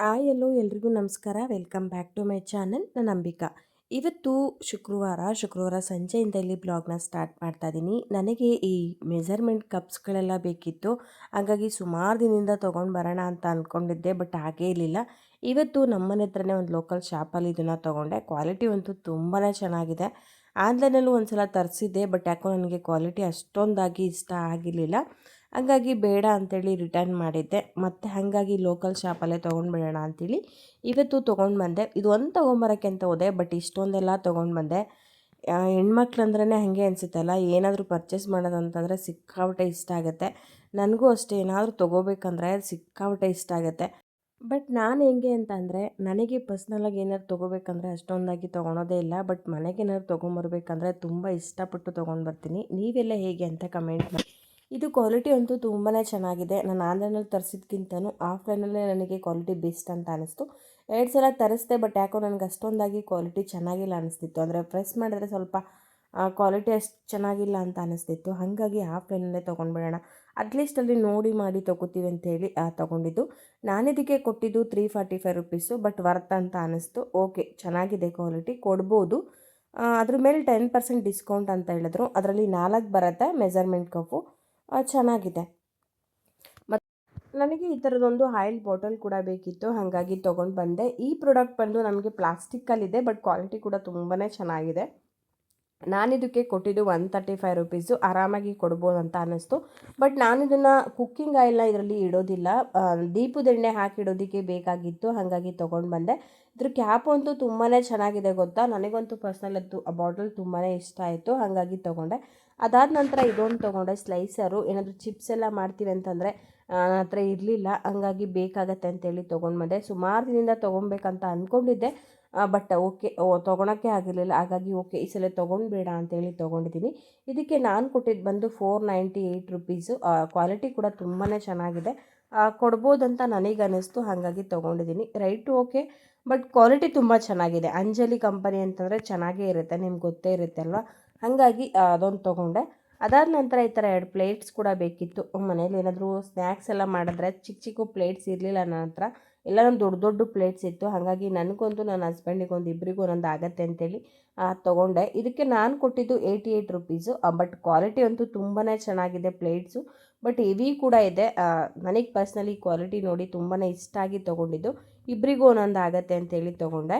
Hi ಎಲ್ಲೋ ಎಲ್ರಿಗೂ ನಮಸ್ಕಾರ. Welcome back to my channel. ನಾನು ಅಂಬಿಕಾ. ಇವತ್ತು ಶುಕ್ರವಾರ ಶುಕ್ರವಾರ ಸಂಜೆಯಿಂದ ಇಲ್ಲಿ ಬ್ಲಾಗ್ನ ಸ್ಟಾರ್ಟ್ ಮಾಡ್ತಾ ಇದ್ದೀನಿ. ನನಗೆ ಈ ಮೆಜರ್ಮೆಂಟ್ ಕಪ್ಸ್ಗಳೆಲ್ಲ ಬೇಕಿತ್ತು. ಹಾಗಾಗಿ ಸುಮಾರು ದಿನದಿಂದ ತೊಗೊಂಡು ಬರೋಣ ಅಂತ ಅಂದ್ಕೊಂಡಿದ್ದೆ ಬಟ್ ಹಾಗೇ ಇರಲಿಲ್ಲ. ಇವತ್ತು ನಮ್ಮನೆ ಹತ್ರನೇ ಒಂದು ಲೋಕಲ್ ಶಾಪಲ್ಲಿ ಇದನ್ನು ತೊಗೊಂಡೆ. ಕ್ವಾಲಿಟಿ ಅಂತೂ ತುಂಬಾ ಚೆನ್ನಾಗಿದೆ. ಆನ್ಲೈನಲ್ಲೂ ಒಂದು ಸಲ ತರಿಸಿದ್ದೆ, ಬಟ್ ಯಾಕೋ ನನಗೆ ಕ್ವಾಲಿಟಿ ಅಷ್ಟೊಂದಾಗಿ ಇಷ್ಟ ಆಗಿರಲಿಲ್ಲ. ಹಾಗಾಗಿ ಬೇಡ ಅಂಥೇಳಿ ರಿಟರ್ನ್ ಮಾಡಿದ್ದೆ. ಮತ್ತು ಹಾಗಾಗಿ ಲೋಕಲ್ ಶಾಪಲ್ಲೇ ತೊಗೊಂಡ್ಬಿಡೋಣ ಅಂತೇಳಿ ಇವತ್ತು ತೊಗೊಂಡು ಬಂದೆ. ಇದು ಒಂದು ತೊಗೊಂಬರೋಕ್ಕೆ ಅಂತ ಹೋದೆ, ಬಟ್ ಇಷ್ಟೊಂದೆಲ್ಲ ತೊಗೊಂಡು ಬಂದೆ. ಹೆಣ್ಮಕ್ಳು ಅಂದ್ರೇ ಹಾಗೆ ಅನಿಸುತ್ತಲ್ಲ, ಏನಾದರೂ ಪರ್ಚೇಸ್ ಮಾಡೋದಂತಂದರೆ ಸಿಕ್ಕಾಪಟ್ಟೆ ಇಷ್ಟ ಆಗುತ್ತೆ. ನನಗೂ ಅಷ್ಟೇ, ಏನಾದರೂ ತೊಗೋಬೇಕಂದ್ರೆ ಸಿಕ್ಕಾಪಟ್ಟೆ ಇಷ್ಟ ಆಗುತ್ತೆ. ಬಟ್ ನಾನು ಹೆಂಗೆ ಅಂತ ಅಂದರೆ ನನಗೆ ಪರ್ಸ್ನಲಾಗಿ ಏನಾದ್ರು ತೊಗೋಬೇಕಂದ್ರೆ ಅಷ್ಟೊಂದಾಗಿ ತೊಗೊಳೋದೇ ಇಲ್ಲ. ಬಟ್ ಮನೆಗೆ ಏನಾದ್ರು ತೊಗೊಂಬರ್ಬೇಕಂದ್ರೆ ತುಂಬ ಇಷ್ಟಪಟ್ಟು ತೊಗೊಂಡು ಬರ್ತೀನಿ. ನೀವೆಲ್ಲ ಹೇಗೆ ಅಂತ ಕಮೆಂಟ್ ಮಾಡಿ. ಇದು ಕ್ವಾಲಿಟಿ ಅಂತೂ ತುಂಬಾ ಚೆನ್ನಾಗಿದೆ. ನಾನು ಆನ್ಲೈನಲ್ಲಿ ತರಿಸಿದ್ಕಿಂತನೂ ಆಫ್ಲೈನಲ್ಲೇ ನನಗೆ ಕ್ವಾಲಿಟಿ ಬೆಸ್ಟ್ ಅಂತ ಅನಿಸ್ತು. ಎರಡು ಸಲ ತರಿಸ್ದೆ, ಬಟ್ ಯಾಕೋ ನನಗೆ ಅಷ್ಟೊಂದಾಗಿ ಕ್ವಾಲಿಟಿ ಚೆನ್ನಾಗಿಲ್ಲ ಅನಿಸ್ತಿತ್ತು. ಅಂದರೆ ಪ್ರೆಸ್ ಮಾಡಿದ್ರೆ ಸ್ವಲ್ಪ ಕ್ವಾಲಿಟಿ ಅಷ್ಟು ಚೆನ್ನಾಗಿಲ್ಲ ಅಂತ ಅನಿಸ್ತಿತ್ತು. ಹಾಗಾಗಿ ಆಫ್ಲೈನಲ್ಲೇ ತೊಗೊಂಡ್ಬಿಡೋಣ. ಅಟ್ಲೀಸ್ಟ್ ಅಲ್ಲಿ ನೋಡಿ ಮಾಡಿ ತೊಗೋತೀವಿ ಅಂತೇಳಿ ತೊಗೊಂಡಿದ್ದು. ನಾನಿದಕ್ಕೆ ಕೊಟ್ಟಿದ್ದು three forty five rupees but worth ಅಂತ ಅನ್ನಿಸ್ತು ಓಕೆ ಚೆನ್ನಾಗಿದೆ ಕ್ವಾಲಿಟಿ ಕೊಡ್ಬೋದು. ಅದ್ರ ಮೇಲೆ ಟೆನ್ ಪರ್ಸೆಂಟ್ ಡಿಸ್ಕೌಂಟ್ ಅಂತ ಹೇಳಿದ್ರು. ಅದರಲ್ಲಿ ನಾಲ್ಕು ಬರುತ್ತೆ ಮೆಜರ್ಮೆಂಟ್ ಕಫು ಚೆನ್ನಾಗಿದೆ. ಮತ್ತು ನನಗೆ ಈ ಥರದೊಂದು ಆಯಿಲ್ ಬಾಟಲ್ ಕೂಡ ಬೇಕಿತ್ತು, ಹಾಗಾಗಿ ತೊಗೊಂಡು ಬಂದೆ. ಈ ಪ್ರಾಡಕ್ಟ್ ಬಂದು ನಮಗೆ ಪ್ಲಾಸ್ಟಿಕ್ಕಲ್ಲಿದೆ ಬಟ್ ಕ್ವಾಲಿಟಿ ಕೂಡ ತುಂಬಾ ಚೆನ್ನಾಗಿದೆ. ನಾನಿದಕ್ಕೆ ಕೊಟ್ಟಿದ್ದು ಒನ್ ತರ್ಟಿ ಫೈವ್ ರುಪೀಸು ಆರಾಮಾಗಿ ಕೊಡ್ಬೋದು ಅಂತ ಅನ್ನಿಸ್ತು. ಬಟ್ ನಾನಿದನ್ನು ಕುಕ್ಕಿಂಗ್ ಆಯಿಲ್ನ ಇದರಲ್ಲಿ ಇಡೋದಿಲ್ಲ. ದೀಪದ ಎಣ್ಣೆ ಹಾಕಿಡೋದಕ್ಕೆ ಬೇಕಾಗಿತ್ತು, ಹಾಗಾಗಿ ತೊಗೊಂಡು ಬಂದೆ. ಇದ್ರ ಕ್ಯಾಪು ಅಂತೂ ತುಂಬಾ ಚೆನ್ನಾಗಿದೆ ಗೊತ್ತಾ? ನನಗಂತೂ ಪರ್ಸ್ನಲ್ ಅದು, ಆ ಬಾಟಲ್ ತುಂಬಾ ಇಷ್ಟ ಆಯಿತು, ಹಾಗಾಗಿ ತೊಗೊಂಡೆ. ಅದಾದ ನಂತರ ಇದೊಂದು ತೊಗೊಂಡೆ ಸ್ಲೈಸರು ಏನಾದರೂ ಚಿಪ್ಸ್ ಎಲ್ಲ ಮಾಡ್ತೀವಿ ಅಂತಂದರೆ ನನ್ನ ಹತ್ರ ಇರಲಿಲ್ಲ. ಹಂಗಾಗಿ ಬೇಕಾಗತ್ತೆ ಅಂತೇಳಿ ತೊಗೊಂಡು ಬಂದೆ. ಸುಮಾರು ದಿನದಿಂದ ತೊಗೊಬೇಕಂತ ಅಂದ್ಕೊಂಡಿದ್ದೆ ಬಟ್ ಓಕೆ ತೊಗೊಳಕ್ಕೆ ಆಗಿರಲಿಲ್ಲ. ಹಾಗಾಗಿ ಓಕೆ ಈ ಸಲ ತೊಗೊಂಡ್ಬೇಡ ಅಂತೇಳಿ ತೊಗೊಂಡಿದ್ದೀನಿ. ಇದಕ್ಕೆ ನಾನು ಕೊಟ್ಟಿದ್ದು ಬಂದು four ninety eight rupees quality ಕೂಡ ತುಂಬಾ ಚೆನ್ನಾಗಿದೆ. ಕೊಡ್ಬೋದಂತ ನನಗೆ ಅನ್ನಿಸ್ತು ಹಾಗಾಗಿ ತೊಗೊಂಡಿದ್ದೀನಿ. ರೈಟು ಓಕೆ ಬಟ್ ಕ್ವಾಲಿಟಿ ತುಂಬ ಚೆನ್ನಾಗಿದೆ. ಅಂಜಲಿ ಕಂಪನಿ ಅಂತಂದರೆ ಚೆನ್ನಾಗೇ ಇರುತ್ತೆ, ನಿಮ್ಗೆ ಗೊತ್ತೇ ಇರುತ್ತೆ ಅಲ್ವಾ? ಹಾಗಾಗಿ ಅದೊಂದು ತೊಗೊಂಡೆ. ಅದಾದ ನಂತರ ಈ ಥರ ಎರಡು ಪ್ಲೇಟ್ಸ್ ಕೂಡ ಬೇಕಿತ್ತು. ಮನೇಲಿ ಏನಾದರೂ ಸ್ನ್ಯಾಕ್ಸ್ ಎಲ್ಲ ಮಾಡಿದ್ರೆ ಚಿಕ್ಕ ಚಿಕ್ಕ ಪ್ಲೇಟ್ಸ್ ಇರಲಿಲ್ಲ ನನ್ನ ಹತ್ರ. ಎಲ್ಲ ದೊಡ್ಡ ದೊಡ್ಡ ಪ್ಲೇಟ್ಸ್ ಇತ್ತು. ಹಾಗಾಗಿ ನನಗೊಂದು ನನ್ನ ಹಸ್ಬೆಂಡಿಗೊಂದು ಇಬ್ಬರಿಗೂ ಒಂದೊಂದು ಆಗತ್ತೆ ಅಂತೇಳಿ ತೊಗೊಂಡೆ. ಇದಕ್ಕೆ ನಾನು ಕೊಟ್ಟಿದ್ದು eighty eight rupees but quality ಅಂತೂ ತುಂಬಾ ಚೆನ್ನಾಗಿದೆ ಪ್ಲೇಟ್ಸು ಬಟ್ ಹೆವಿ ಕೂಡ ಇದೆ. ನನಗೆ ಪರ್ಸ್ನಲಿ ಕ್ವಾಲಿಟಿ ನೋಡಿ ತುಂಬಾ ಇಷ್ಟ ಆಗಿ ತೊಗೊಂಡಿದ್ದು. ಇಬ್ಬರಿಗೂ ಒಂದೊಂದು ಆಗತ್ತೆ ಅಂತೇಳಿ ತೊಗೊಂಡೆ.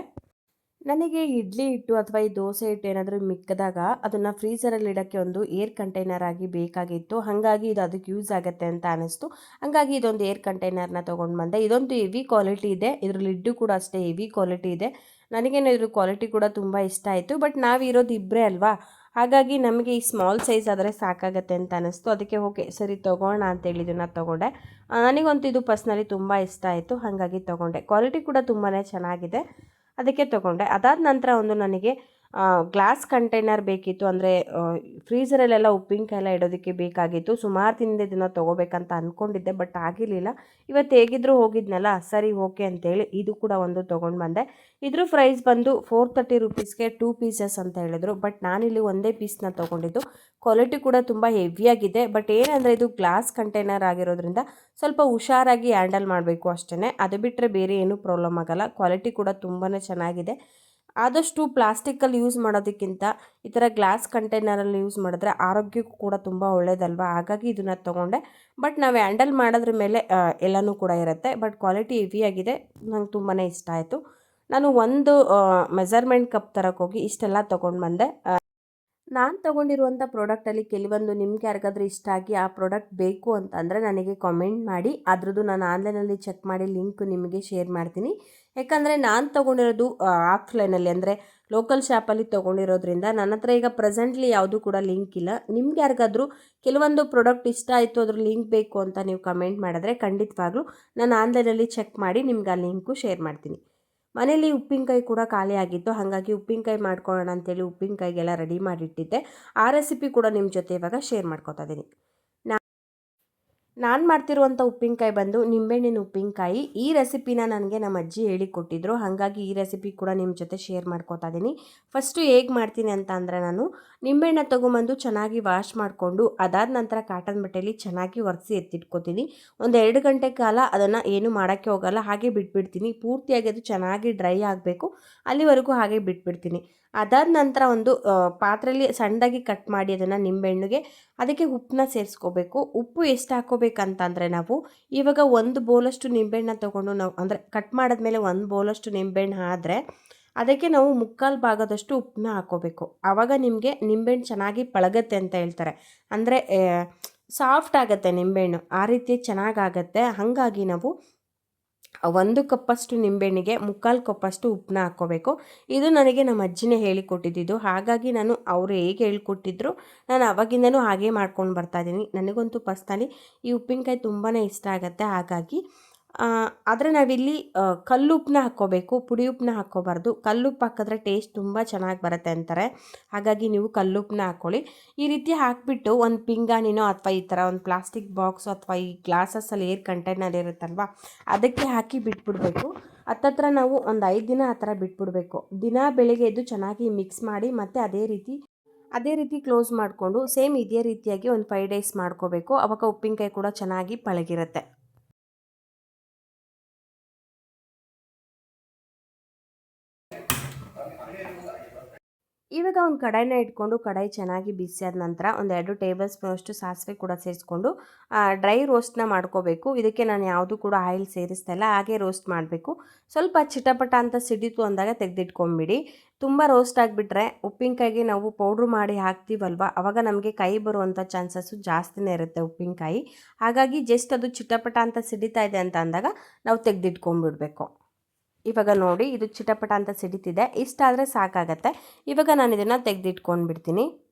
ನನಗೆ ಇಡ್ಲಿ ಹಿಟ್ಟು ಅಥವಾ ಈ ದೋಸೆ ಹಿಟ್ಟು ಏನಾದರೂ ಮಿಕ್ಕದಾಗ ಅದನ್ನು ಫ್ರೀಸರಲ್ಲಿ ಇಡೋಕ್ಕೆ ಒಂದು ಏರ್ ಕಂಟೈನರ್ ಆಗಿ ಬೇಕಾಗಿತ್ತು. ಹಾಗಾಗಿ ಇದು ಅದಕ್ಕೆ ಯೂಸ್ ಆಗುತ್ತೆ ಅಂತ ಅನ್ನಿಸ್ತು ಹಾಗಾಗಿ ಇದೊಂದು ಏರ್ ಕಂಟೈನರ್ನ ತೊಗೊಂಡು ಬಂದೆ. ಇದೊಂದು ಹೆವಿ ಕ್ವಾಲಿಟಿ ಇದೆ. ಇದ್ರ ಲಿಡ್ಡು ಕೂಡ ಅಷ್ಟೇ ಹೆವಿ ಕ್ವಾಲಿಟಿ ಇದೆ. ನನಗೇನು ಇದ್ರ ಕ್ವಾಲಿಟಿ ಕೂಡ ತುಂಬ ಇಷ್ಟ ಆಯಿತು. ಬಟ್ ನಾವಿರೋದು ಇಬ್ಬರೇ ಅಲ್ವಾ? ಹಾಗಾಗಿ ನಮಗೆ ಈ ಸ್ಮಾಲ್ ಸೈಜ್ ಆದರೆ ಸಾಕಾಗತ್ತೆ ಅಂತ ಅನ್ನಿಸ್ತು ಅದಕ್ಕೆ ಓಕೆ, ಸರಿ ತೊಗೋಣ ಅಂತೇಳಿ ಇದನ್ನು ತೊಗೊಂಡೆ. ನನಗಂತೂ ಇದು ಪರ್ಸ್ನಲಿ ತುಂಬ ಇಷ್ಟ ಆಯಿತು. ಹಾಗಾಗಿ ತೊಗೊಂಡೆ. ಕ್ವಾಲಿಟಿ ಕೂಡ ತುಂಬಾ ಚೆನ್ನಾಗಿದೆ. ಅದಕ್ಕೆ ತಗೊಂಡೆ. ಅದಾದ ನಂತರ ಒಂದು ನನಗೆ ಗ್ಲಾಸ್ ಕಂಟೈನರ್ ಬೇಕಿತ್ತು ಅಂದರೆ ಫ್ರೀಸರಲ್ಲೆಲ್ಲ ಉಪ್ಪಿನಕಾಯಿ ಎಲ್ಲ ಇಡೋದಕ್ಕೆ ಬೇಕಾಗಿತ್ತು. ಸುಮಾರು ತಿಂದೆ ದಿನ ತೊಗೋಬೇಕಂತ ಅಂದ್ಕೊಂಡಿದ್ದೆ ಬಟ್ ಆಗಿರಲಿಲ್ಲ. ಇವತ್ತು ಹೇಗಿದ್ದರೂ ಹೋಗಿದ್ನಲ್ಲ, ಸರಿ, ಓಕೆ ಅಂತೇಳಿ ಇದು ಕೂಡ ಒಂದು ತೊಗೊಂಡು ಬಂದೆ. ಇದ್ರ ಪ್ರೈಸ್ ಬಂದು ಫೋರ್ ತರ್ಟಿ ರುಪೀಸ್ಗೆ ಟೂ ಪೀಸಸ್ ಅಂತ ಹೇಳಿದ್ರು. ಬಟ್ ನಾನಿಲ್ಲಿ ಒಂದೇ ಪೀಸ್ನ ತೊಗೊಂಡಿದ್ದು. ಕ್ವಾಲಿಟಿ ಕೂಡ ತುಂಬ ಹೆವಿಯಾಗಿದೆ ಬಟ್ ಏನಂದರೆ, ಇದು ಗ್ಲಾಸ್ ಕಂಟೈನರ್ ಆಗಿರೋದ್ರಿಂದ ಸ್ವಲ್ಪ ಹುಷಾರಾಗಿ ಹ್ಯಾಂಡಲ್ ಮಾಡಬೇಕು ಅಷ್ಟೇ ಅದು ಬಿಟ್ಟರೆ ಬೇರೆ ಏನೂ ಪ್ರಾಬ್ಲಮ್ ಆಗೋಲ್ಲ. ಕ್ವಾಲಿಟಿ ಕೂಡ ತುಂಬಾ ಚೆನ್ನಾಗಿದೆ. ಆದಷ್ಟು ಪ್ಲಾಸ್ಟಿಕ್ಕಲ್ಲಿ ಯೂಸ್ ಮಾಡೋದಕ್ಕಿಂತ ಈ ಥರ ಗ್ಲಾಸ್ ಕಂಟೈನರಲ್ಲಿ ಯೂಸ್ ಮಾಡಿದ್ರೆ ಆರೋಗ್ಯಕ್ಕೂ ಕೂಡ ತುಂಬ ಒಳ್ಳೇದಲ್ವಾ? ಹಾಗಾಗಿ ಇದನ್ನು ತೊಗೊಂಡೆ. ಬಟ್ ನಾವು ಹ್ಯಾಂಡಲ್ ಮಾಡೋದ್ರ ಮೇಲೆ ಎಲ್ಲನೂ ಕೂಡ ಇರುತ್ತೆ. ಬಟ್ ಕ್ವಾಲಿಟಿ ಹೆವಿಯಾಗಿದೆ ನಂಗೆ ತುಂಬಾ ಇಷ್ಟ ಆಯಿತು. ನಾನು ಒಂದು ಮೆಜರ್ಮೆಂಟ್ ಕಪ್ ತರಕ್ಕೆ ಹೋಗಿ ಇಷ್ಟೆಲ್ಲ ತೊಗೊಂಡು ಬಂದೆ. ನಾನು ತೊಗೊಂಡಿರುವಂಥ ಪ್ರಾಡಕ್ಟಲ್ಲಿ ಕೆಲವೊಂದು ನಿಮ್ಗೆ ಯಾರಿಗಾದ್ರೂ ಇಷ್ಟ ಆಗಿ ಆ ಪ್ರಾಡಕ್ಟ್ ಬೇಕು ಅಂತಂದರೆ ನನಗೆ ಕಾಮೆಂಟ್ ಮಾಡಿ. ಅದ್ರದ್ದು ನಾನು ಆನ್ಲೈನಲ್ಲಿ ಚೆಕ್ ಮಾಡಿ ಲಿಂಕ್ ನಿಮಗೆ ಶೇರ್ ಮಾಡ್ತೀನಿ. ಯಾಕಂದರೆ ನಾನು ತೊಗೊಂಡಿರೋದು ಆಫ್ಲೈನಲ್ಲಿ ಅಂದರೆ ಲೋಕಲ್ ಶಾಪಲ್ಲಿ ತೊಗೊಂಡಿರೋದ್ರಿಂದ ನನ್ನ ಹತ್ರ ಈಗ ಪ್ರೆಸೆಂಟ್ಲಿ ಯಾವುದೂ ಕೂಡ ಲಿಂಕ್ ಇಲ್ಲ. ನಿಮ್ಗೆ ಯಾರಿಗಾದರೂ ಕೆಲವೊಂದು ಪ್ರಾಡಕ್ಟ್ ಇಷ್ಟ ಆಯಿತು, ಅದ್ರ ಲಿಂಕ್ ಬೇಕು ಅಂತ ನೀವು ಕಮೆಂಟ್ ಮಾಡಿದ್ರೆ ಖಂಡಿತವಾಗ್ಲೂ ನಾನು ಆನ್ಲೈನಲ್ಲಿ ಚೆಕ್ ಮಾಡಿ ನಿಮ್ಗೆ ಆ ಲಿಂಕು ಶೇರ್ ಮಾಡ್ತೀನಿ. ಮನೇಲಿ ಉಪ್ಪಿನಕಾಯಿ ಕೂಡ ಖಾಲಿ ಆಗಿತ್ತು. ಹಾಗಾಗಿ ಉಪ್ಪಿನಕಾಯಿ ಮಾಡ್ಕೊಳ್ಳೋಣ ಅಂತೇಳಿ ಉಪ್ಪಿನಕಾಯಿಗೆಲ್ಲ ರೆಡಿ ಮಾಡಿಟ್ಟಿದ್ದೆ. ಆ ರೆಸಿಪಿ ಕೂಡ ನಿಮ್ಮ ಜೊತೆ ಇವಾಗ ಶೇರ್ ಮಾಡ್ಕೊತಾ ಇದ್ದೀನಿ ನಾನು ಮಾಡ್ತಿರುವಂಥ ಉಪ್ಪಿನಕಾಯಿ ಬಂದು ನಿಂಬೆಹಣ್ಣಿನ ಉಪ್ಪಿನಕಾಯಿ. ಈ ರೆಸಿಪಿನ ನನಗೆ ನಮ್ಮ ಅಜ್ಜಿ ಹೇಳಿಕೊಟ್ಟಿದ್ರು. ಹಾಗಾಗಿ ಈ ರೆಸಿಪಿ ಕೂಡ ನಿಮ್ಮ ಜೊತೆ ಶೇರ್ ಮಾಡ್ಕೋತಾ ಇದ್ದೀನಿ ಫಸ್ಟು ಹೇಗೆ ಮಾಡ್ತೀನಿ ಅಂತ ಅಂದರೆ ನಾನು ನಿಂಬೆಹಣ್ಣ ತೊಗೊಂಬಂದು ಚೆನ್ನಾಗಿ ವಾಶ್ ಮಾಡಿಕೊಂಡು ಅದಾದ ನಂತರ ಕಾಟನ್ ಬಟ್ಟೆಯಲ್ಲಿ ಚೆನ್ನಾಗಿ ಒರೆಸಿ ಎತ್ತಿಟ್ಕೊತೀನಿ. ಒಂದು ಎರಡು ಗಂಟೆ ಕಾಲ ಅದನ್ನು ಏನು ಮಾಡೋಕ್ಕೆ ಹೋಗಲ್ಲ, ಹಾಗೆ ಬಿಟ್ಬಿಡ್ತೀನಿ. ಪೂರ್ತಿಯಾಗಿ ಅದು ಚೆನ್ನಾಗಿ ಡ್ರೈ ಆಗಬೇಕು. ಅಲ್ಲಿವರೆಗೂ ಹಾಗೆ ಬಿಟ್ಬಿಡ್ತೀನಿ. ಅದಾದ ನಂತರ ಒಂದು ಪಾತ್ರೆಯಲ್ಲಿ ಸಣ್ಣದಾಗಿ ಕಟ್ ಮಾಡಿ ಅದನ್ನು ನಿಂಬೆಹಣ್ಣಿಗೆ ಅದಕ್ಕೆ ಉಪ್ಪನ್ನ ಸೇರಿಸ್ಕೋಬೇಕು. ಉಪ್ಪು ಎಷ್ಟು ಹಾಕೋಬೇಕಂತಂದರೆ ನಾವು ಇವಾಗ ಒಂದು ಬೌಲಷ್ಟು ನಿಂಬೆಹಣ್ಣ ತೊಗೊಂಡು ನಾವು, ಅಂದರೆ ಕಟ್ ಮಾಡಿದ್ಮೇಲೆ ಒಂದು ಬೌಲಷ್ಟು ನಿಂಬೆಹಣ್ಣು ಆದರೆ ಅದಕ್ಕೆ ನಾವು ಮುಕ್ಕಾಲು ಭಾಗದಷ್ಟು ಉಪ್ಪನ್ನ ಹಾಕೋಬೇಕು ಆವಾಗ ನಿಮಗೆ ನಿಂಬೆಹಣ್ಣು ಚೆನ್ನಾಗಿ ಪಳಗತ್ತೆ ಅಂತ ಹೇಳ್ತಾರೆ. ಅಂದರೆ ಸಾಫ್ಟ್ ಆಗುತ್ತೆ ನಿಂಬೆಹಣ್ಣು. ಆ ರೀತಿ ಚೆನ್ನಾಗಾಗತ್ತೆ. ಹಾಗಾಗಿ ನಾವು ಒಂದು ಕಪ್ಪಷ್ಟು ನಿಂಬೆಹಣ್ಣಿಗೆ ಮುಕ್ಕಾಲು ಕಪ್ಪಷ್ಟು ಉಪ್ಪನ್ನ ಹಾಕ್ಕೋಬೇಕು. ಇದು ನನಗೆ ನಮ್ಮ ಅಜ್ಜಿನೇ ಹೇಳಿಕೊಟ್ಟಿದ್ದು. ಹಾಗಾಗಿ ನಾನು ಅವರು ಹೇಗೆ ಹೇಳ್ಕೊಟ್ಟಿದ್ರು ನಾನು ಅವಾಗಿಂದನೂ ಹಾಗೆ ಮಾಡ್ಕೊಂಡು ಬರ್ತಾಯಿದ್ದೀನಿ ನನಗಂತೂ ಪರ್ಸ್ನಲಿ ಈ ಉಪ್ಪಿನಕಾಯಿ ತುಂಬಾ ಇಷ್ಟ ಆಗುತ್ತೆ. ಹಾಗಾಗಿ ಆದರೆ ನಾವಿಲ್ಲಿ ಕಲ್ಲುಪ್ಪನ್ನ ಹಾಕ್ಕೋಬೇಕು ಪುಡಿ ಉಪ್ಪನ್ನ ಹಾಕ್ಕೋಬಾರ್ದು. ಕಲ್ಲುಪ್ಪು ಹಾಕಿದ್ರೆ ಟೇಸ್ಟ್ ತುಂಬ ಚೆನ್ನಾಗಿ ಬರುತ್ತೆ ಅಂತಾರೆ. ಹಾಗಾಗಿ ನೀವು ಕಲ್ಲುಪ್ಪನ್ನ ಹಾಕ್ಕೊಳ್ಳಿ. ಈ ರೀತಿ ಹಾಕಿಬಿಟ್ಟು ಒಂದು ಪಿಂಗಾಣಿನೋ ಅಥವಾ ಈ ಥರ ಒಂದು ಪ್ಲಾಸ್ಟಿಕ್ ಬಾಕ್ಸ್ ಅಥವಾ ಈ ಗ್ಲಾಸಸ್ಸಲ್ಲಿ ಏರ್ ಕಂಟೈನರ್ ಇರುತ್ತಲ್ವ, ಅದಕ್ಕೆ ಹಾಕಿ ಬಿಟ್ಬಿಡಬೇಕು. ಹತ್ತತ್ರ ನಾವು ಒಂದು ಐದು ದಿನ ಆ ಥರ ಬಿಟ್ಬಿಡಬೇಕು. ದಿನ ಬೆಳಿಗ್ಗೆ ಎದ್ದು ಚೆನ್ನಾಗಿ ಮಿಕ್ಸ್ ಮಾಡಿ ಮತ್ತು ಅದೇ ರೀತಿ ಅದೇ ರೀತಿ ಕ್ಲೋಸ್ ಮಾಡಿಕೊಂಡು ಸೇಮ್ ಇದೇ ರೀತಿಯಾಗಿ ಒಂದು ಫೈವ್ ಡೇಸ್ ಮಾಡ್ಕೋಬೇಕು. ಅವಾಗ ಉಪ್ಪಿನಕಾಯಿ ಕೂಡ ಚೆನ್ನಾಗಿ ಪಳಗಿರುತ್ತೆ. ಇವಾಗ ಒಂದು ಕಡಾಯಿನ ಇಟ್ಕೊಂಡು ಕಡಾಯಿ ಚೆನ್ನಾಗಿ ಬಿಸಿಯಾದ ನಂತರ ಒಂದು ಎರಡು ಟೇಬಲ್ ಸ್ಪೂನಷ್ಟು ಸಾಸಿವೆ ಕೂಡ ಸೇರಿಸ್ಕೊಂಡು ಡ್ರೈ ರೋಸ್ಟ್ನ ಮಾಡ್ಕೋಬೇಕು. ಇದಕ್ಕೆ ನಾನು ಯಾವುದು ಕೂಡ ಆಯಿಲ್ ಸೇರಿಸ್ತಾ ಇಲ್ಲ ಹಾಗೆ ರೋಸ್ಟ್ ಮಾಡಬೇಕು. ಸ್ವಲ್ಪ ಚಿಟಪಟ ಅಂತ ಸಿಡಿತು ಅಂದಾಗ ತೆಗೆದಿಟ್ಕೊಂಬಿಡಿ. ತುಂಬ ರೋಸ್ಟ್ ಆಗಿಬಿಟ್ರೆ ಉಪ್ಪಿನಕಾಯಿಗೆ ನಾವು ಪೌಡ್ರ್ ಮಾಡಿ ಹಾಕ್ತೀವಲ್ವ, ಅವಾಗ ನಮಗೆ ಕೈ ಬರುವಂಥ ಚಾನ್ಸಸ್ಸು ಜಾಸ್ತಿನೇ ಇರುತ್ತೆ ಉಪ್ಪಿನಕಾಯಿ. ಹಾಗಾಗಿ ಜಸ್ಟ್ ಅದು ಚಿಟಪಟ ಅಂತ ಸಿಡಿತಾ ಇದೆ ಅಂತ ಅಂದಾಗ ನಾವು ತೆಗೆದಿಟ್ಕೊಂಡ್ಬಿಡ್ಬೇಕು ಇವಾಗ ನೋಡಿ ಇದು ಚಿಟಪಟ ಅಂತ ಸಿಡಿತಿದೆ. ಇಷ್ಟಾದರೆ ಸಾಕಾಗತ್ತೆ. ಇವಾಗ ನಾನು ಇದನ್ನು ತೆಗೆದಿಟ್ಕೊಂಡು ಬಿಡ್ತೀನಿ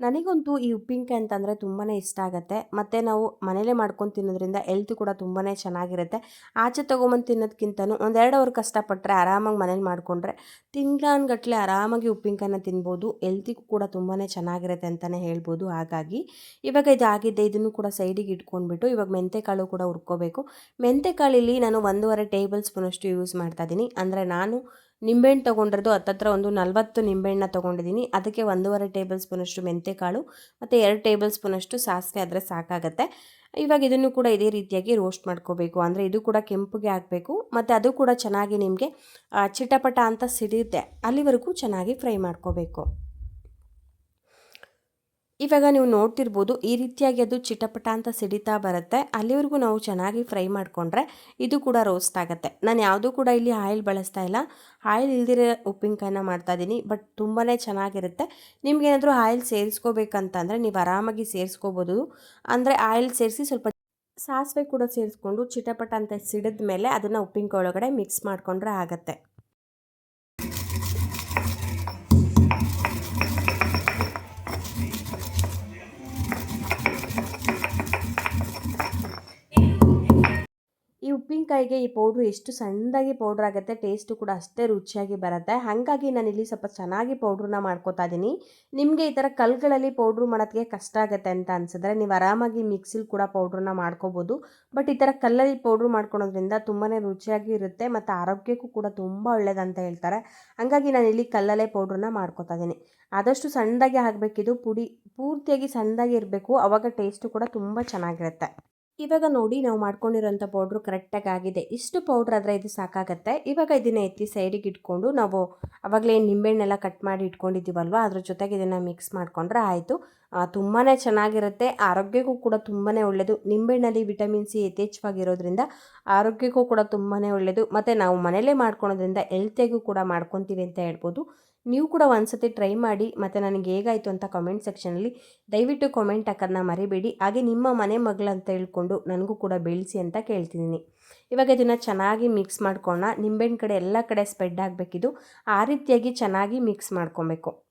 ನನಗಂತೂ ಈ ಉಪ್ಪಿನಕಾಯಿ ಅಂತಂದರೆ ತುಂಬಾ ಇಷ್ಟ ಆಗುತ್ತೆ. ಮತ್ತು ನಾವು ಮನೇಲೇ ಮಾಡ್ಕೊಂಡು ತಿನ್ನೋದ್ರಿಂದ ಹೆಲ್ತ್ ಕೂಡ ತುಂಬಾ ಚೆನ್ನಾಗಿರುತ್ತೆ. ಆಚೆ ತೊಗೊಂಬಂದು ತಿನ್ನೋದಕ್ಕಿಂತನೂ ಒಂದೆರಡು ಅವ್ರು ಕಷ್ಟಪಟ್ಟರೆ ಆರಾಮಾಗಿ ಮನೇಲಿ ಮಾಡಿಕೊಂಡ್ರೆ ತಿಂಗ್ಳಾನ್ಗಟ್ಲೆ ಆರಾಮಾಗಿ ಉಪ್ಪಿನಕಾಯಿನ ತಿನ್ಬೋದು. ಹೆಲ್ತಿಗೂ ಕೂಡ ತುಂಬಾ ಚೆನ್ನಾಗಿರುತ್ತೆ ಅಂತಲೇ ಹೇಳ್ಬೋದು. ಹಾಗಾಗಿ ಇವಾಗ ಆಗಿದೆ ಇದನ್ನು ಕೂಡ ಸೈಡಿಗೆ ಇಟ್ಕೊಂಡ್ಬಿಟ್ಟು ಇವಾಗ ಮೆಂತೆಕಾಳು ಕೂಡ ಹುರ್ಕೋಬೇಕು. ಮೆಂತೆಕಾಳಲ್ಲಿ ನಾನು ಒಂದೂವರೆ ಟೇಬಲ್ ಸ್ಪೂನಷ್ಟು ಯೂಸ್ ಮಾಡ್ತಾ ಇದ್ದೀನಿ ಅಂದರೆ ನಾನು ನಿಂಬೆಹಣ್ಣು ತೊಗೊಂಡಿರೋದು ಹತ್ತತ್ರ ಒಂದು ನಲ್ವತ್ತು ನಿಂಬೆಹಣ್ಣ ತೊಗೊಂಡಿದ್ದೀನಿ. ಅದಕ್ಕೆ ಒಂದೂವರೆ ಟೇಬಲ್ ಸ್ಪೂನಷ್ಟು ಮೆಂತೆಕಾಳು, ಮತ್ತು ಎರಡು ಟೇಬಲ್ ಸ್ಪೂನಷ್ಟು ಸಾಸಿವೆ ಆದರೆ ಸಾಕಾಗುತ್ತೆ. ಇವಾಗ ಇದನ್ನು ಕೂಡ ಇದೇ ರೀತಿಯಾಗಿ ರೋಸ್ಟ್ ಮಾಡ್ಕೋಬೇಕು. ಅಂದರೆ ಇದು ಕೂಡ ಕೆಂಪುಗೆ ಹಾಕಬೇಕು, ಮತ್ತು ಅದು ಕೂಡ ಚೆನ್ನಾಗಿ ನಿಮಗೆ ಚಿಟಪಟ ಅಂತ ಸಿಡಿಯುತ್ತೆ ಅಲ್ಲಿವರೆಗೂ ಚೆನ್ನಾಗಿ ಫ್ರೈ ಮಾಡ್ಕೋಬೇಕು. ಇವಾಗ ನೀವು ನೋಡ್ತಿರ್ಬೋದು, ಈ ರೀತಿಯಾಗಿ ಅದು ಚಿಟಪಟ ಅಂತ ಸಿಡಿತಾ ಬರುತ್ತೆ. ಅಲ್ಲಿವರೆಗೂ ನಾವು ಚೆನ್ನಾಗಿ ಫ್ರೈ ಮಾಡಿಕೊಂಡ್ರೆ ಇದು ಕೂಡ ರೋಸ್ಟ್ ಆಗುತ್ತೆ. ನಾನು ಯಾವುದೂ ಕೂಡ ಇಲ್ಲಿ ಆಯಿಲ್ ಬಳಸ್ತಾ ಇಲ್ಲ. ಆಯಿಲ್ ಇಲ್ದಿರೋ ಉಪ್ಪಿನಕಾಯಿನ ಮಾಡ್ತಾ ಇದ್ದೀನಿ ಬಟ್ ತುಂಬಾ ಚೆನ್ನಾಗಿರುತ್ತೆ. ನಿಮಗೇನಾದರೂ ಆಯಿಲ್ ಸೇರಿಸ್ಕೋಬೇಕಂತಂದರೆ ನೀವು ಆರಾಮಾಗಿ ಸೇರಿಸ್ಕೋಬೋದು. ಅಂದರೆ ಆಯಿಲ್ ಸೇರಿಸಿ ಸ್ವಲ್ಪ ಸಾಸಿವೆ ಕೂಡ ಸೇರಿಸ್ಕೊಂಡು ಚಿಟಪಟ ಅಂತ ಸಿಡಿದ ಮೇಲೆ ಅದನ್ನು ಉಪ್ಪಿನಕಾಯಿ ಒಳಗಡೆ ಮಿಕ್ಸ್ ಮಾಡಿಕೊಂಡ್ರೆ ಆಗುತ್ತೆ. ಉಪ್ಪಿನಕಾಯಿಗೆ ಈ ಪೌಡ್ರು ಎಷ್ಟು ಸಣ್ಣದಾಗಿ ಪೌಡ್ರ್ ಆಗುತ್ತೆ ಟೇಸ್ಟು ಕೂಡ ಅಷ್ಟೇ ರುಚಿಯಾಗಿ ಬರುತ್ತೆ. ಹಾಗಾಗಿ ನಾನು ಇಲ್ಲಿ ಸ್ವಲ್ಪ ಚೆನ್ನಾಗಿ ಪೌಡ್ರನ್ನ ಮಾಡ್ಕೋತಾ ಇದ್ದೀನಿ ನಿಮಗೆ ಈ ಥರ ಕಲ್ಗಳಲ್ಲಿ ಪೌಡ್ರು ಮಾಡೋದಕ್ಕೆ ಕಷ್ಟ ಆಗುತ್ತೆ ಅಂತ ಅನ್ಸಿದ್ರೆ ನೀವು ಆರಾಮಾಗಿ ಮಿಕ್ಸಿಲಿ ಕೂಡ ಪೌಡ್ರನ್ನ ಮಾಡ್ಕೋಬೋದು. ಬಟ್ ಈ ಥರ ಕಲ್ಲಲ್ಲಿ ಪೌಡ್ರು ಮಾಡ್ಕೊಳೋದ್ರಿಂದ ತುಂಬಾ ರುಚಿಯಾಗಿ ಇರುತ್ತೆ ಮತ್ತು ಆರೋಗ್ಯಕ್ಕೂ ಕೂಡ ತುಂಬ ಒಳ್ಳೇದಂತ ಹೇಳ್ತಾರೆ. ಹಾಗಾಗಿ ನಾನು ಇಲ್ಲಿ ಕಲ್ಲಲ್ಲೇ ಪೌಡ್ರನ್ನ ಮಾಡ್ಕೋತಾ ಇದ್ದೀನಿ ಆದಷ್ಟು ಸಣ್ಣದಾಗಿ ಆಗಬೇಕಿದು, ಪುಡಿ ಪೂರ್ತಿಯಾಗಿ ಸಣ್ಣದಾಗಿ ಇರಬೇಕು ಆವಾಗ ಟೇಸ್ಟು ಕೂಡ ತುಂಬ ಚೆನ್ನಾಗಿರುತ್ತೆ. ಇವಾಗ ನೋಡಿ ನಾವು ಮಾಡ್ಕೊಂಡಿರೋಂಥ ಪೌಡ್ರು ಕರೆಕ್ಟಾಗಿ ಆಗಿದೆ ಇಷ್ಟು ಪೌಡ್ರ್ ಆದರೆ ಇದು ಸಾಕಾಗತ್ತೆ. ಇವಾಗ ಇದನ್ನು ಎತ್ತಿ ಸೈಡಿಗೆ ಇಟ್ಕೊಂಡು ನಾವು ಅವಾಗಲೇ ನಿಂಬೆಹಣ್ಣೆಲ್ಲ ಕಟ್ ಮಾಡಿ ಇಟ್ಕೊಂಡಿದ್ದೀವಲ್ವ? ಅದ್ರ ಜೊತೆಗೆ ಇದನ್ನು ಮಿಕ್ಸ್ ಮಾಡಿಕೊಂಡ್ರೆ ಆಯಿತು. ತುಂಬಾ ಚೆನ್ನಾಗಿರುತ್ತೆ. ಆರೋಗ್ಯಕ್ಕೂ ಕೂಡ ತುಂಬಾ ಒಳ್ಳೆಯದು ನಿಂಬೆಹಣ್ಣಲ್ಲಿ ವಿಟಮಿನ್ ಸಿ ಯಥೇಚ್ಛವಾಗಿರೋದ್ರಿಂದ ಆರೋಗ್ಯಕ್ಕೂ ಕೂಡ ತುಂಬಾ ಒಳ್ಳೆಯದು ಮತ್ತು ನಾವು ಮನೇಲೇ ಮಾಡ್ಕೊಳೋದ್ರಿಂದ ಎಲ್ತಿಗೂ ಕೂಡ ಮಾಡ್ಕೊತೀವಿ ಅಂತ ಹೇಳ್ಬೋದು. ನೀವು ಕೂಡ ಒಂದ್ಸತಿ ಟ್ರೈ ಮಾಡಿ ಮತ್ತು ನನಗೆ ಹೇಗಾಯಿತು ಅಂತ ಕಾಮೆಂಟ್ ಸೆಕ್ಷನಲ್ಲಿ ದಯವಿಟ್ಟು ಕಾಮೆಂಟ್ ಹಾಕೋದನ್ನ ಮರಿಬೇಡಿ. ಹಾಗೆ ನಿಮ್ಮ ಮನೆ ಮಗಳಂತ ಹೇಳ್ಕೊಂಡು ನನಗೂ ಕೂಡ ಬೆಳೆಸಿ ಅಂತ ಕೇಳ್ತಿದ್ದೀನಿ. ಇವಾಗ ಇದನ್ನು ಚೆನ್ನಾಗಿ ಮಿಕ್ಸ್ ಮಾಡ್ಕೊಳ್ಳೋಣ ನಿಂಬೆಹಣ್ಣು ಕಡೆ ಎಲ್ಲ ಕಡೆ ಸ್ಪ್ರೆಡ್ ಆಗಬೇಕಿದು. ಆ ರೀತಿಯಾಗಿ ಚೆನ್ನಾಗಿ ಮಿಕ್ಸ್ ಮಾಡ್ಕೊಬೇಕು.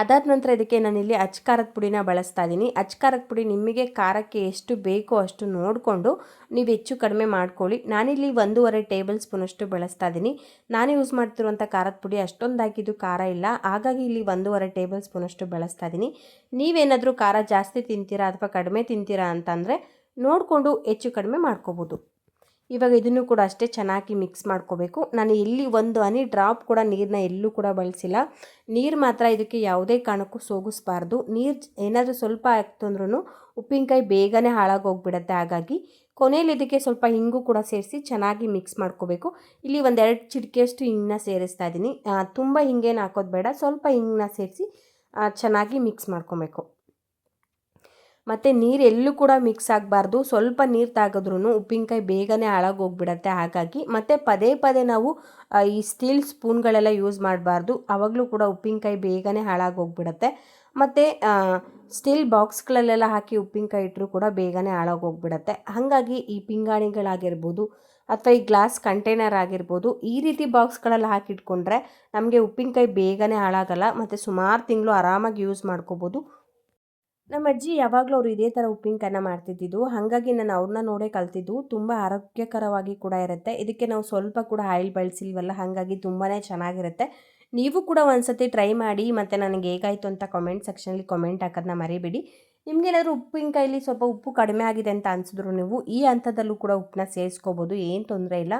ಅದಾದ ನಂತರ ಇದಕ್ಕೆ ನಾನಿಲ್ಲಿ ಅಚ್ ಖಾರದ ಪುಡಿನ ಬಳಸ್ತಾ ಇದ್ದೀನಿ. ಅಚ್ ಖಾರದ ಪುಡಿ ನಿಮಗೆ ಖಾರಕ್ಕೆ ಎಷ್ಟು ಬೇಕೋ ಅಷ್ಟು ನೋಡಿಕೊಂಡು ನೀವು ಹೆಚ್ಚು ಕಡಿಮೆ ಮಾಡ್ಕೊಳ್ಳಿ. ನಾನಿಲ್ಲಿ ಒಂದೂವರೆ ಟೇಬಲ್ ಸ್ಪೂನಷ್ಟು ಬಳಸ್ತಾ ಇದ್ದೀನಿ. ನಾನು ಯೂಸ್ ಮಾಡ್ತಿರುವಂಥ ಖಾರದ ಪುಡಿ ಅಷ್ಟೊಂದು ಹಾಕಿದ್ದು ಖಾರ ಇಲ್ಲ. ಹಾಗಾಗಿ ಇಲ್ಲಿ ಒಂದೂವರೆ ಟೇಬಲ್ ಸ್ಪೂನಷ್ಟು ಬಳಸ್ತಾ ಇದ್ದೀನಿ. ನೀವೇನಾದರೂ ಖಾರ ಜಾಸ್ತಿ ತಿಂತೀರಾ ಅಥವಾ ಕಡಿಮೆ ತಿಂತೀರಾ ಅಂತಂದರೆ ನೋಡಿಕೊಂಡು ಹೆಚ್ಚು ಕಡಿಮೆ ಮಾಡ್ಕೋಬೋದು. ಇವಾಗ ಇದನ್ನು ಕೂಡ ಅಷ್ಟೇ ಚೆನ್ನಾಗಿ ಮಿಕ್ಸ್ ಮಾಡ್ಕೋಬೇಕು. ನಾನು ಇಲ್ಲಿ ಒಂದು ಹನಿ ಡ್ರಾಪ್ ಕೂಡ ನೀರನ್ನ ಎಲ್ಲೂ ಕೂಡ ಬಳಸಿಲ್ಲ. ನೀರು ಮಾತ್ರ ಇದಕ್ಕೆ ಯಾವುದೇ ಕಾರಣಕ್ಕೂ ಸೋಗಿಸ್ಬಾರ್ದು. ನೀರು ಏನಾದರೂ ಸ್ವಲ್ಪ ಆಗ್ತು ಅಂದ್ರೂ ಉಪ್ಪಿನಕಾಯಿ ಬೇಗನೆ ಹಾಳಾಗೋಗ್ಬಿಡತ್ತೆ. ಹಾಗಾಗಿ ಕೊನೆಯಲ್ಲಿ ಇದಕ್ಕೆ ಸ್ವಲ್ಪ ಹಿಂಗು ಕೂಡ ಸೇರಿಸಿ ಚೆನ್ನಾಗಿ ಮಿಕ್ಸ್ ಮಾಡ್ಕೋಬೇಕು. ಇಲ್ಲಿ ಒಂದೆರಡು ಚಿಟಿಕೆಯಷ್ಟು ಹಿಂಗನ್ನ ಸೇರಿಸ್ತಾ ಇದ್ದೀನಿ ತುಂಬ ಹಿಂಗೇನು ಹಾಕೋದು ಬೇಡ. ಸ್ವಲ್ಪ ಹಿಂಗನ್ನ ಸೇರಿಸಿ ಚೆನ್ನಾಗಿ ಮಿಕ್ಸ್ ಮಾಡ್ಕೊಬೇಕು. ಮತ್ತು ಎಲ್ಲೂ ಕೂಡ ಮಿಕ್ಸ್ ಆಗಬಾರ್ದು. ಸ್ವಲ್ಪ ನೀರು ತಾಗಿದ್ರೂ ಉಪ್ಪಿನಕಾಯಿ ಬೇಗನೆ ಹಾಳಾಗೋಗ್ಬಿಡತ್ತೆ. ಹಾಗಾಗಿ ಮತ್ತು ಪದೇ ಪದೇ ನಾವು ಈ ಸ್ಟೀಲ್ ಸ್ಪೂನ್ಗಳೆಲ್ಲ ಯೂಸ್ ಮಾಡಬಾರ್ದು. ಆವಾಗಲೂ ಕೂಡ ಉಪ್ಪಿನಕಾಯಿ ಬೇಗನೆ ಹಾಳಾಗೋಗ್ಬಿಡತ್ತೆ. ಮತ್ತು ಸ್ಟೀಲ್ ಬಾಕ್ಸ್ಗಳಲ್ಲೆಲ್ಲ ಹಾಕಿ ಉಪ್ಪಿನಕಾಯಿ ಇಟ್ಟರೂ ಕೂಡ ಬೇಗನೆ ಹಾಳಾಗೋಗ್ಬಿಡತ್ತೆ. ಹಾಗಾಗಿ ಈ ಪಿಂಗಾಣಿಗಳಾಗಿರ್ಬೋದು ಅಥವಾ ಈ ಗ್ಲಾಸ್ ಕಂಟೈನರ್ ಆಗಿರ್ಬೋದು, ಈ ರೀತಿ ಬಾಕ್ಸ್ಗಳೆಲ್ಲ ಹಾಕಿಟ್ಕೊಂಡ್ರೆ ನಮಗೆ ಉಪ್ಪಿನಕಾಯಿ ಬೇಗನೆ ಹಾಳಾಗಲ್ಲ. ಮತ್ತು ಸುಮಾರು ತಿಂಗಳು ಆರಾಮಾಗಿ ಯೂಸ್ ಮಾಡ್ಕೋಬೋದು. ನಮ್ಮ ಅಜ್ಜಿ ಯಾವಾಗಲೂ ಅವರು ಇದೇ ಥರ ಉಪ್ಪಿನಕಾಯನ್ನ ಮಾಡ್ತಿದ್ದಿದ್ದು. ಹಾಗಾಗಿ ನಾನು ಅವ್ರನ್ನ ನೋಡೇ ಕಲ್ತಿದ್ದು. ತುಂಬ ಆರೋಗ್ಯಕರವಾಗಿ ಕೂಡ ಇರುತ್ತೆ. ಇದಕ್ಕೆ ನಾವು ಸ್ವಲ್ಪ ಕೂಡ ಆಯಿಲ್ ಬಳಸಿಲ್ವಲ್ಲ, ಹಾಗಾಗಿ ತುಂಬಾ ಚೆನ್ನಾಗಿರುತ್ತೆ. ನೀವು ಕೂಡ ಒಂದ್ಸತಿ ಟ್ರೈ ಮಾಡಿ, ಮತ್ತು ನನಗೆ ಹೇಗಾಯಿತು ಅಂತ ಕಾಮೆಂಟ್ ಸೆಕ್ಷನಲ್ಲಿ ಕಾಮೆಂಟ್ ಹಾಕೋದನ್ನ ಮರಿಬೇಡಿ. ನಿಮಗೇನಾದರೂ ಉಪ್ಪಿನಕಾಯಲ್ಲಿ ಸ್ವಲ್ಪ ಉಪ್ಪು ಕಡಿಮೆ ಆಗಿದೆ ಅಂತ ಅನಿಸಿದ್ರು ನೀವು ಈ ಹಂತದಲ್ಲೂ ಕೂಡ ಉಪ್ಪನ್ನ ಸೇರಿಸ್ಕೋಬೋದು, ಏನು ತೊಂದರೆ ಇಲ್ಲ.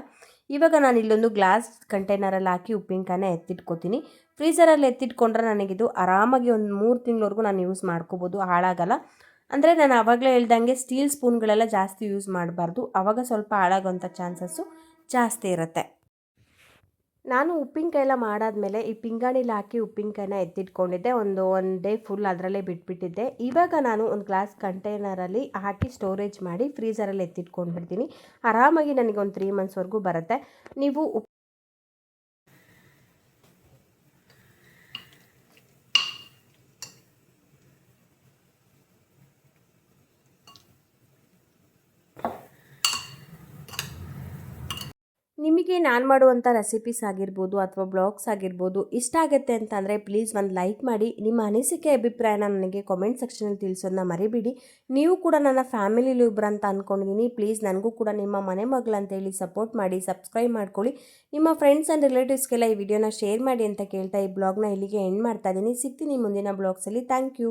ಇವಾಗ ನಾನು ಇಲ್ಲೊಂದು ಗ್ಲಾಸ್ ಕಂಟೈನರಲ್ಲಿ ಹಾಕಿ ಉಪ್ಪಿನಕಾಯನ್ನ ಎತ್ತಿಟ್ಕೋತೀನಿ. ಫ್ರೀಸರಲ್ಲಿ ಎತ್ತಿಟ್ಕೊಂಡ್ರೆ ನನಗಿದು ಆರಾಮಾಗಿ ಒಂದು ಮೂರು ತಿಂಗಳವರೆಗೂ ನಾನು ಯೂಸ್ ಮಾಡ್ಕೋಬೋದು, ಹಾಳಾಗಲ್ಲ. ಅಂದರೆ ನಾನು ಆವಾಗಲೇ ಹೇಳ್ದಂಗೆ ಸ್ಟೀಲ್ ಸ್ಪೂನ್ಗಳೆಲ್ಲ ಜಾಸ್ತಿ ಯೂಸ್ ಮಾಡಬಾರ್ದು. ಆವಾಗ ಸ್ವಲ್ಪ ಹಾಳಾಗೋಂಥ ಚಾನ್ಸಸ್ಸು ಜಾಸ್ತಿ ಇರುತ್ತೆ. ನಾನು ಉಪ್ಪಿನಕಾಯಿ ಎಲ್ಲ ಮಾಡಾದಮೇಲೆ ಈ ಪಿಂಗಾಣಿಲಿ ಹಾಕಿ ಉಪ್ಪಿನಕಾಯಿನ ಎತ್ತಿಟ್ಕೊಂಡಿದ್ದೆ. ಒಂದು ಒನ್ ಡೇ ಫುಲ್ ಅದರಲ್ಲೇ ಬಿಟ್ಬಿಟ್ಟಿದ್ದೆ. ಇವಾಗ ನಾನು ಒಂದು ಗ್ಲಾಸ್ ಕಂಟೈನರಲ್ಲಿ ಹಾಕಿ ಸ್ಟೋರೇಜ್ ಮಾಡಿ ಫ್ರೀಜರಲ್ಲಿ ಎತ್ತಿಟ್ಕೊಂಡು ಬಿಡ್ತೀನಿ ಆರಾಮಾಗಿ ನನಗೆ ಒಂದು ತ್ರೀ ಮಂತ್ಸ್ವರೆಗೂ ಬರುತ್ತೆ. ನೀವು ನಿಮಗೆ ನಾನು ಮಾಡುವಂಥ ರೆಸಿಪೀಸ್ ಆಗಿರ್ಬೋದು ಅಥವಾ ಬ್ಲಾಗ್ಸ್ ಆಗಿರ್ಬೋದು ಇಷ್ಟ ಆಗುತ್ತೆ ಅಂತಂದರೆ ಪ್ಲೀಸ್ ಒಂದು ಲೈಕ್ ಮಾಡಿ. ನಿಮ್ಮ ಅನಿಸಿಕೆ, ಅಭಿಪ್ರಾಯನ ನನಗೆ ಕಾಮೆಂಟ್ ಸೆಕ್ಷನಲ್ಲಿ ತಿಳಿಸೋದನ್ನ ಮರಿಬೇಡಿ. ನೀವು ಕೂಡ ನನ್ನ ಫ್ಯಾಮಿಲಿಲಿ ಒಬ್ಬರು ಅಂತ ಅಂದ್ಕೊಂಡಿದ್ದೀನಿ ಪ್ಲೀಸ್ ನನಗೂ ಕೂಡ ನಿಮ್ಮ ಮನೆ ಮಗಳು ಅಂತೇಳಿ ಸಪೋರ್ಟ್ ಮಾಡಿ ಸಬ್ಸ್ಕ್ರೈಬ್ ಮಾಡ್ಕೊಳ್ಳಿ. ನಿಮ್ಮ ಫ್ರೆಂಡ್ಸ್ ಆ್ಯಂಡ್ ರಿಲೇಟಿವ್ಸ್ಗೆಲ್ಲ ಈ ವಿಡಿಯೋನ ಶೇರ್ ಮಾಡಿ ಅಂತ ಕೇಳ್ತಾ ಈ ಬ್ಲಾಗ್ನ ಇಲ್ಲಿಗೆ ಎಂಡ್ ಮಾಡ್ತಾ ಇದ್ದೀನಿ ಸಿಗ್ತೀನಿ ಮುಂದಿನ ಬ್ಲಾಗ್ಸಲ್ಲಿ ಥ್ಯಾಂಕ್ ಯು